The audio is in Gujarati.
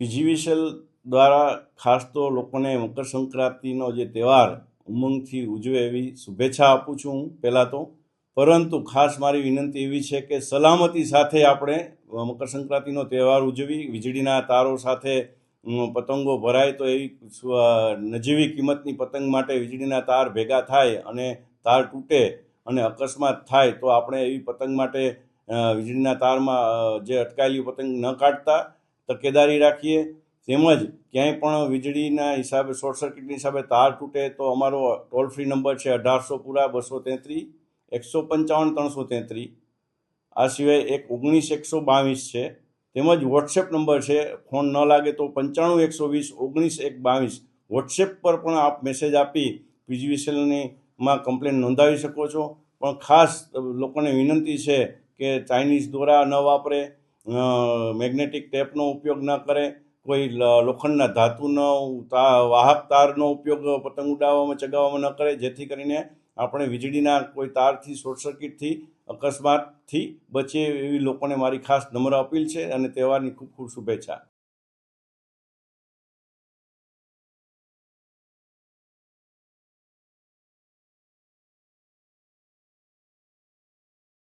પીજીવીસીએલ દ્વારા ખાસ તો લોકોને મકર સંક્રાંતિનો જે તહેવાર ઉમંગથી ઉજવે એવી શુભેચ્છા આપું છું હું પહેલાં તો. પરંતુ ખાસ મારી વિનંતી એવી છે કે સલામતી સાથે આપણે મકર સંક્રાંતિનો તહેવાર ઉજવી, વીજળીના તારો સાથે પતંગો ભરાય તો એવી નજીવી કિંમતની પતંગ માટે વીજળીના તાર ભેગા થાય અને તાર તૂટે અને અકસ્માત થાય તો આપણે એવી પતંગ માટે વીજળીના તારમાં જે અટકાયેલી પતંગ ન કાઢતા તકેદારી રાખીએ. તેમજ ક્યાંય પણ વીજળીના હિસાબે, શોર્ટ સર્કિટની હિસાબે તાર તૂટે તો અમારો ટોલ ફ્રી નંબર છે અઢારસો પૂરા, બસો તેત્રીસ એકસો પંચાવન, ત્રણસો તેત્રીસ આ સિવાય એક ઓગણીસ, એકસો બાવીસ છે. તેમજ વોટ્સએપ નંબર છે, ફોન ન લાગે તો પંચાણું, એકસો વીસ, ઓગણીસ, એક બાવીસ. વોટ્સએપ પર પણ આપ મેસેજ આપી પીજીવીસીએલની માં કમ્પ્લેન નોંધાવી શકો છો. પણ ખાસ લોકોને વિનંતી છે કે ચાઇનીઝ દોરા ન વાપરે. મેગ્નેટિક ટેપનો ઉપયોગ ન કરે, કોઈ લોખંડના ધાતુનો વાહક તારનો ઉપયોગ પતંગ ઉડાવવામાં, ચગાવવામાં ન કરે, જેથી કરીને આપણે વીજળીના કોઈ તારથી, શોર્ટ સર્કિટથી, અકસ્માતથી બચીએ એવી લોકોને મારી ખાસ નમ્ર અપીલ છે અને તહેવારની ખૂબ ખૂબ શુભેચ્છા.